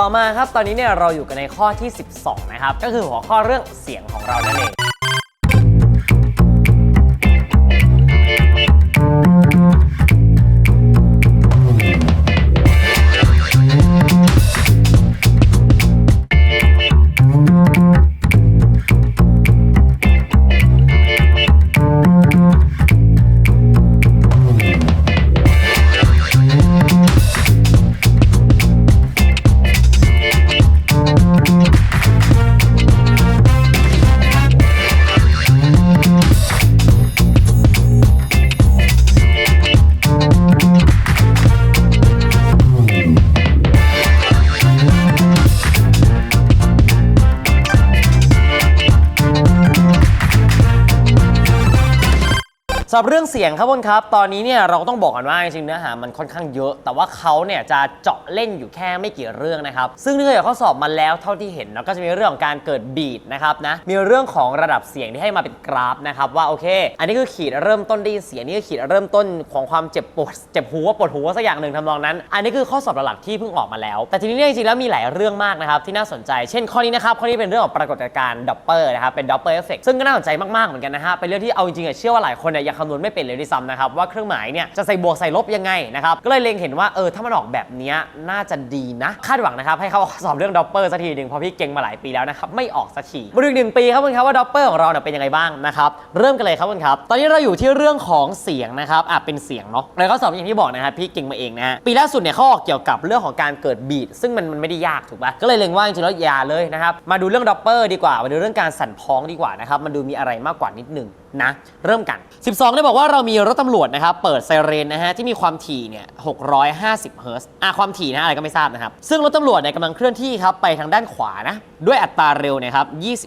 ต่อมาครับตอนนี้เนี่ยเราอยู่กันในข้อที่ 12 นะครับ ก็คือหัวข้อเรื่องเสียงของเรานั่นเอง สำหรับเรื่องเสียงครับทุกคนครับ ตอนนี้เนี่ยเราก็ต้องบอกกันว่าจริงๆเนื้อหามันค่อนข้างเยอะ แต่ว่าเขาเนี่ยจะเจาะเล่นอยู่แค่ไม่กี่เรื่องนะครับ ซึ่งเนื่องจากข้อสอบมาแล้วเท่าที่เห็นนะก็จะมีเรื่องของการเกิดบีทนะครับนะ มีเรื่องของระดับเสียงที่ให้มาเป็นกราฟนะครับว่าโอเค อันนี้คือขีดเริ่มต้นได้ยินเสียงนี่คือขีดเริ่มต้นของความเจ็บปวดเจ็บหูว่าปวดหูสักอย่างหนึ่งทำนองนั้น อันนี้คือข้อสอบหลักๆที่เพิ่งออกมาแล้ว แต่ทีนี้เนี่ยจริงๆแล้วมีหลายเรื่องมากนะครับที่น่าสนใจ เช่นข้อนี้นะครับข้อนี้เป็นเรื่องของปรากฏการณ์ดับเบิลนะครับเป็นดับเบิลเอฟเฟกซึ่งก็น่าสนใจมากๆเหมือนกันนะฮะเป็นเรื่องที่เอาจริงๆเชื่อว่าหลายคนเนี่ยยังคำนวณไม่เป็นเลยด้วยซ้ำนะครับว่าเครื่องหมายเนี่ยจะใส่บวกใส่ลบยังไงนะครับก็เลยเล็งเห็นว่าเออถ้ามันออกแบบนี้น่าจะดีนะ คาดหวังนะครับให้เขาสอบเรื่องดับเบิลสักทีหนึ่งเพราะพี่เก่งมาหลายปีแล้วนะครับไม่ออกสักทีมาดูอีกหนึ่งปีครับคุณครับว่าดับเบิลของเราเนี่ยเป็นยังไงบ้างนะครับเริ่มกันเลยครับคุณครับตอนนี้เราอยู่ที่เรื่องของเสียงนะครับอะเป็นเสียงเนาะแล้วก็สอบอย่างที่บอกนะครับพี่เก่งมาเองนะปีล่าสุดเนี่ยเขาออกเกี่ยวกับเรื่องของการเกิดบีทซึ่งมันมันไม่ได้ยากถูกปะก็เลยเล็งว่าจริงๆแล้วอย่าเลยนะครับมาดูเรื่องดับเบิลดีกว่ามาดูเรื่องการสั่นพ้องดีกว่านะครับมันดูมีอะไรมากกว่านิดนึง นะ เริ่มกัน 12 ได้บอกว่าเรามีรถตำรวจนะครับ เปิดไซเรนนะฮะ ที่มีความถี่เนี่ย650 เฮิร์ตซ์อะความถี่นะอะไรก็ไม่ทราบนะครับ ซึ่งรถตำรวจเนี่ยกำลังเคลื่อนที่ครับไปทางด้านขวานะ ด้วยอัตราเร็วนะครับ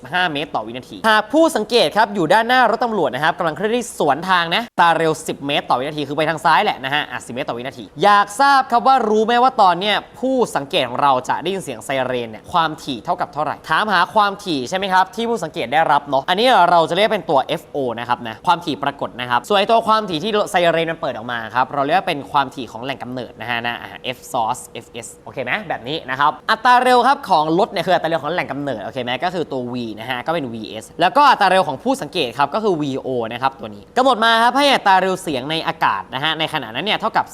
25 เมตรต่อวินาที หากผู้สังเกตครับอยู่ด้านหน้ารถตำรวจนะครับกำลังเคลื่อนที่สวนทางนะอัตราเร็ว 10 เมตร ต่อวินาที คือไปทางซ้ายแหละนะฮะอะ10เมตรต่อวินาที อยากทราบครับว่ารู้ไหมว่าตอนเนี้ยผู้สังเกตของเราจะได้ยินเสียงไซเรนเนี่ยความถี่เท่ากับเท่าไหร่ ถามหาความถี่ใช่ไหมครับที่ผู้สังเกตได้รับเนาะอันนี้เราจะเรียกเป็นตัว FO นะครับนะความถี่ปรากฏนะครับส่วนไอตัวความถี่ที่ไซเรนมันเปิดออกมาครับเราเรียกว่าเป็นความถี่ของแหล่งกำเนิดนะฮะนะ F source FS โอเคไหมแบบนี้นะครับอัตราเร็วครับของรถเนี่ยคืออัตราเร็วของแหล่งกำเนิดโอเคไหมก็คือตัว V นะฮะก็เป็น VS แล้วก็อัตราเร็วของผู้สังเกตครับก็คือ VO นะครับตัวนี้กำหนดมาครับให้อัตราเร็วเสียงในอากาศนะฮะในขณะนั้นเนี่ยเท่ากับ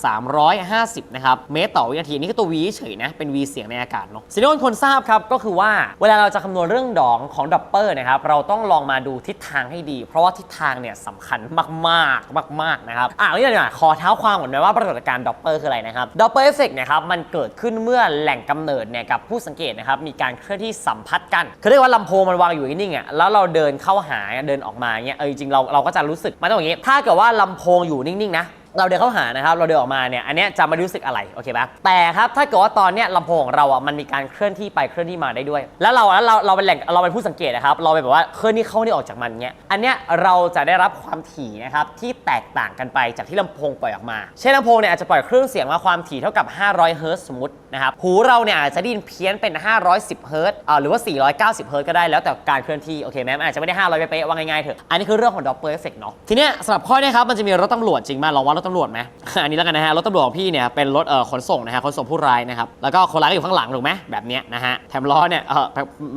350นะครับเมตรต่อวินาทีนี่คือตัว V เฉยนะเป็น V เสียงในอากาศเนาะสิ่งที่คนทราบครับก็คือว่าเวลาเราจะคำนวณเรื่องดองของดับเบิลนะครับเราต้องลองมาดูทิศทางให้ดี เพราะว่าทิศทางเนี่ยสำคัญมากๆ มาก ๆ นะครับ อะนี่หน่อยขอเท้าความก่อนนะว่าปรากฏการณ์ดอปเปอร์คืออะไรนะครับดอปเปอร์เอฟเฟกต์นะครับมันเกิดขึ้นเมื่อแหล่งกำเนิดเนี่ยกับผู้สังเกตนะครับมีการเคลื่อนที่สัมพัทธ์กันคือเรียกว่าลำโพงมันวางอยู่นิ่งๆอะแล้วเราเดินเข้าหาเดินออกมาเนี่ยเออจริงเราเราก็จะรู้สึกมันต้องอย่างงี้ ถ้าเกิดว่าลำโพงอยู่นิ่งๆนะ เราเดินเข้าหานะครับเราเดินออกมาเนี่ยอันเนี้ยจะไม่รู้สึกอะไรโอเคปะแต่ครับถ้าเกิดว่าตอนเนี้ยลำโพงของเราอะมันมีการเคลื่อนที่ไปเคลื่อนที่มาได้ด้วย แล้วเราแล้วเราเราเป็นแหล่งเราเป็นผู้สังเกตนะครับเราเป็นแบบว่าเคลื่อนที่เข้านี่ออกจากมันเนี้ยอันเนี้ยเราจะได้รับความถี่นะครับที่แตกต่างกันไปจากที่ลำโพงปล่อยออกมา เช่นลำโพงเนี่ยอาจจะปล่อยเครื่องเสียงมาความถี่เท่ากับ 500เฮิร์ตซ์สมมติ นะครับหูเราเนี่ยอาจจะได้ยินเพี้ยนเป็น 510เฮิร์ตซ์หรือว่า 490เฮิร์ตซ์ก็ได้แล้วแต่การเคลื่อนที่โอเคไหมอาจจะไม่ได้ 500เป๊ะๆว่าง่ายๆเถอะอันนี้คือเรื่องของดับเบิลเอฟเฟกต์เนาะทีเนี้ยสำหรับข้อเนี้ยครับมันจะมีรถตำรวจจริงมาลองว่ารถตำรวจไหมอันนี้แล้วกันนะฮะรถตำรวจของพี่เนี่ยเป็นรถเอ่อขนส่งนะฮะขนส่งผู้ร้ายนะครับแล้วก็คนร้ายก็อยู่ข้างหลังถูกไหมแบบเนี้ยนะฮะแถมล้อเนี่ยเออ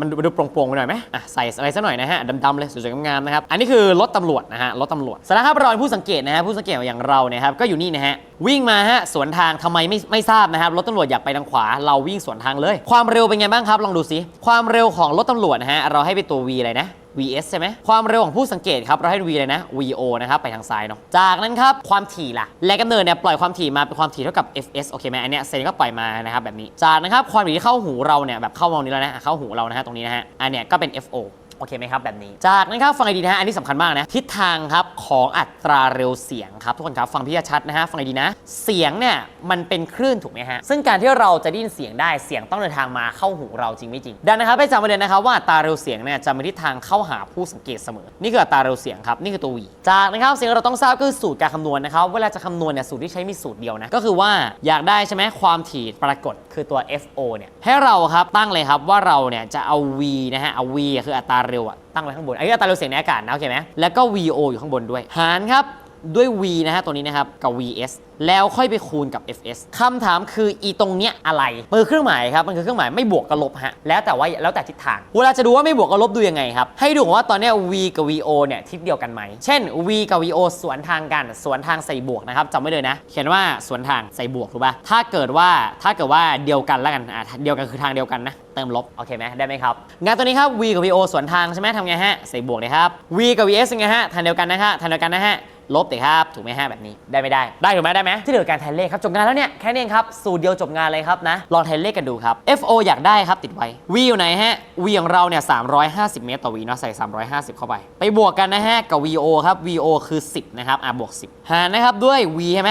มันดูโปร่งๆไปหน่อยไหมอะใส่อะไรสักหน่อยนะฮะดำๆเลยสวยๆงามๆนะครับอันนี้คือรถตำรวจนะฮะรถตำรวจสารครับเราเป็นผู้สังเกตนะฮะผู้สังเกตอย่างเราเนี่ยครับก็อยู่นี่นะฮะวิ่งมาฮะสวนทางทำไมไม่ไม่ทราบนะครับรถตำรวจอยากไปทางขวาเราวิ่งสวนทางเลย ความเร็วเป็นไงบ้างครับ ลองดูสิความเร็วของรถตำรวจนะฮะเราให้เป็นตัว V เลยนะ VS ใช่ไหมความเร็วของผู้สังเกตครับ เราให้ V เลยนะ VO นะครับ ไปทางซ้ายเนาะจากนั้นครับ ความถี่ล่ะแรงกำเนิดเนี่ยปล่อยความถี่มาเป็นความถี่เท่ากับ FS โอเคไหมอันเนี้ยเซนก็ปล่อยมานะครับแบบนี้จากนั้นครับความถี่ที่เข้าหูเราเนี่ยแบบเข้ามองนี้แล้วนะอะเข้าหูเรานะฮะตรงนี้นะฮะอันเนี้ยก็เป็น FO โอเคไหมครับแบบนี้ จากนั้นครับฟังให้ดีนะฮะอันนี้สำคัญมากนะทิศทางครับของอัตราเร็วเสียงครับทุกคนครับฟังพี่ชัดนะฮะฟังให้ดีนะ เสียงเนี่ยมันเป็นคลื่นถูกไหมฮะซึ่งการที่เราจะได้ยินเสียงได้เสียงต้องเดินทางมาเข้าหูเราจริงไม่จริง ดังนั้นครับให้จำไว้เลยนะครับว่าอัตราเร็วเสียงเนี่ยจะมีทิศทางเข้าหาผู้สังเกตเสมอ นี่คืออัตราเร็วเสียงครับนี่คือตัว V จากนะครับสิ่งที่เราต้องทราบก็คือสูตรการคำนวณนะครับเวลาจะคำนวณเนี่ยสูตรที่ใช้มีสูตรเดียวนะก็คือว่าอยากได้ใช่ไหมความถี่ปรากฏคือตัว FO เนี่ยให้เราครับตั้งเลยครับว่าเราเนี่ยจะเอา V นะฮะเอา V คืออัตราเร็วอะตั้งไว้ข้างบนอันนี้อัตราเร็วเสียงในอากาศนะโอเคไหมแล้วก็ VO อยู่ข้างบนด้วย หารครับ ด้วย v นะฮะตัวนี้นะครับ กับ vs แล้วค่อยไปคูณกับ fs คำถามคืออีตรงเนี้ยอะไรมือเครื่องหมายครับมันคือเครื่องหมายไม่บวกกับลบฮะแล้วแต่ว่าแล้วแต่ทิศทาง เวลาจะดูว่าไม่บวกกับลบดูยังไงครับให้ดูว่าตอนเนี้ย v กับ vo เนี่ยทิศเดียวกันไหมเช่น v กับ vo สวนทางกันสวนทางใส่บวกนะครับจำไว้เลยนะ เขียนว่าสวนทางใส่บวกถูกป่ะถ้าเกิดว่าถ้าเกิดว่าเดียวกันแล้วกันอะเดียวกันคือทางเดียวกันนะเติมลบโอเคไหมได้ไหมครับงานตัวนี้ครับ v กับ vo สวนทางใช่ไหมทำไงฮะใส่บวกเลยครับ v กับ vs ไงฮะทางเดียวกันนะฮะทางเดียวกันนะฮะ ลบเด็ครับ ถูกไหมฮะแบบนี้ได้ไม่ได้ ได้ถูกไหมได้ไหมที่เหลือการแทนเลขครับจบงานแล้วเนี่ยแค่นี้เองครับสูตรเดียวจบงานเลยครับนะลองแทนเลขกันดูครับ FO อยากได้ครับติดไว้ V อยู่ไหนฮะ V ของเราเนี่ย350 เมตรต่อ V เนาะใส่ 350 เข้าไป ไปบวกกันนะฮะกับ VO ครับ VO คือ 10 นะครับอะบวก 10 หารนะครับด้วย V ใช่ไหม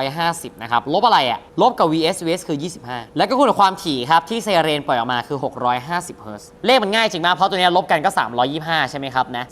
350 นะครับลบอะไรอะลบกับ VS VS คือ 25 แล้วก็คูณกับความถี่ครับที่ไซเรนปล่อยออกมาคือ 650เฮิร์ตซ์เลขมันง่ายจริงมากเพราะตัวเนี้ยลบกันก็ 325 ใช่ไหมครับนะ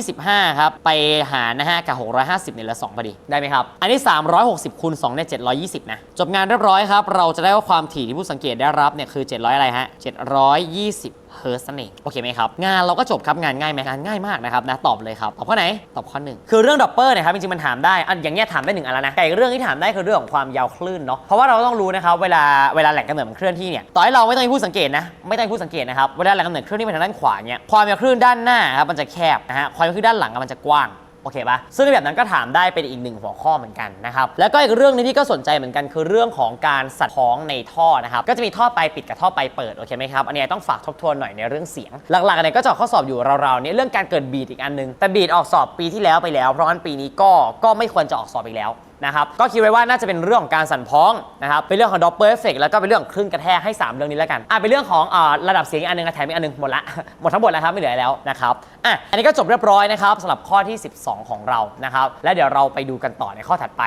325 ครับไปหารนะฮะกับ650เนี่ยเหลือ2พอดี ได้ไหมครับ อันนี้ 360คูณ2เนี่ย720 นะ จบงานเรียบร้อยครับ เราจะได้ว่าความถี่ที่ผู้สังเกตได้รับเนี่ยคือ 700 อะไรฮะ 720เฮิร์ตซ์นั่นเองโอเคไหมครับ งานเราก็จบครับ งานง่ายไหมงานง่ายมากนะครับนะ ตอบเลยครับ ตอบข้อไหน ตอบข้อหนึ่งคือเรื่องดอปเปอร์นี่ยครับ จริงๆ มันถามได้อันอย่างเงี้ยถามได้หนึ่งอันแล้วนะแต่อีกเรื่องที่ถามได้คือเรื่องของความยาวคลื่นเนาะ เพราะว่าเราต้องรู้นะครับ เวลา เวลาแหล่งกำเนิดมันเคลื่อนที่เนี่ย ต่อให้เราไม่ต้องผู้สังเกตนะ ไม่ต้องผู้สังเกตนะครับ เวลาแหล่งกำเนิดเคลื่อนที่ไปทางด้านขวาเนี่ย ความยาวคลื่นด้านหน้าครับมันจะแคบนะฮะ ความยาวคลื่นด้านหลังอะมันจะกว้าง โอเคปะซึ่งในแบบนั้นก็ถามได้เป็นอีกหนึ่งหัวข้อเหมือนกันนะครับ แล้วก็อีกเรื่องนึงที่ก็สนใจเหมือนกันคือเรื่องของการสัตว์ท้องในท่อนะครับ ก็จะมีท่อไปปิดกับท่อไปเปิด โอเคไหมครับ อันนี้ต้องฝากทบทวนหน่อยในเรื่องเสียง หลักๆเนี่ยก็จะข้อสอบอยู่เราๆเนี่ยเรื่องการเกิดบีดอีกอันนึง แต่บีดออกสอบปีที่แล้วไปแล้ว เพราะงั้นปีนี้ก็ ก็ไม่ควรจะออกสอบอีกแล้ว นะครับก็คิดไว้ว่าน่าจะเป็นเรื่องของการสั่นพ้องนะครับเป็นเรื่องของดอปเปอร์เอฟเฟกแล้วก็เป็นเรื่องคลื่นกระแทกให้ 3 เรื่องนี้แล้วกันอะเป็นเรื่องของอ่าระดับเสียงอีกอันหนึงอะแถมอีกอันหนึงหมดละหมดทั้งหมดแล้วครับไม่เหลือแล้วนะครับอะอันนี้ก็จบเรียบร้อยนะครับสำหรับข้อที่ 12 ของเรานะครับแล้วเดี๋ยวเราไปดูกันต่อในข้อถัดไป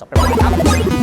จบเรียบร้อยครับ